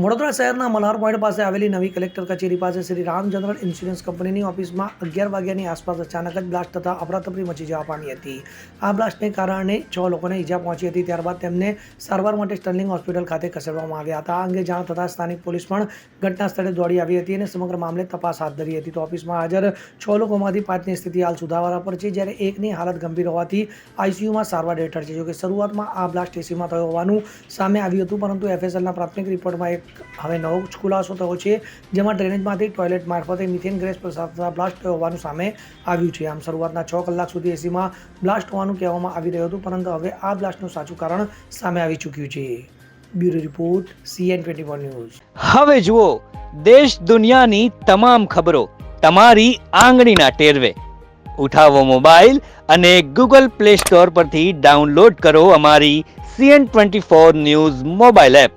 વડોદરા શહેરના મલ્હાર પોઈન્ટ પાસે આવેલી નવી કલેક્ટર કચેરી પાસે શ્રી રામ જનરલ ઇન્સ્યોરન્સ કંપનીની ઓફિસમાં અગિયાર વાગ્યાની આસપાસ અચાનક જ બ્લાસ્ટ થતા અફરાતફરી મચી જવા પામી હતી. આ બ્લાસ્ટને કારણે છ લોકોને ઈજા પહોંચી હતી. ત્યારબાદ તેમને સારવાર માટે સ્ટર્લિંગ હોસ્પિટલ ખાતે ખસેડવામાં આવ્યા હતા. આ અંગે જાણ થતાં સ્થાનિક પોલીસ પણ ઘટના સ્થળે દોડી આવી હતી અને સમગ્ર મામલે તપાસ હાથ ધરી હતી. તો ઓફિસમાં હાજર છ લોકોમાંથી પાંચની સ્થિતિ હાલ સુધારા પર છે, જ્યારે એકની હાલત ગંભીર હોવાથી આઈસીયુમાં સારવાર હેઠળ છે. જોકે શરૂઆતમાં આ બ્લાસ્ટ એસીમાં થયો હોવાનું સામે આવ્યું હતું, પરંતુ એફએસએલના પ્રાથમિક રિપોર્ટમાં એક હવે નવો ખુલાસો થયો છે, જેમાં ડ્રેનેજમાંથી ટોયલેટ મારફતે મિથેન ગેસ પસાર બ્લાસ્ટ હોવાનું સામે આવ્યું છે. આમ શરૂઆતના છ કલાક સુધી એસીમાં બ્લાસ્ટ હોવાનું કહેવામાં આવી રહ્યું હતું, પરંતુ હવે આ બ્લાસ્ટનું સાચું કારણ સામે આવી ચૂક્યું છે. Bureau report, CN twenty four news. હવે જુઓ, દેશ દુનિયાની તમામ ખબરો તમારી આંગળીના ટેરવે. ઉઠાવો મોબાઈલ અને ગૂગલ પ્લે સ્ટોર પરથી ડાઉનલોડ કરો અમારી CN twenty four news mobile app.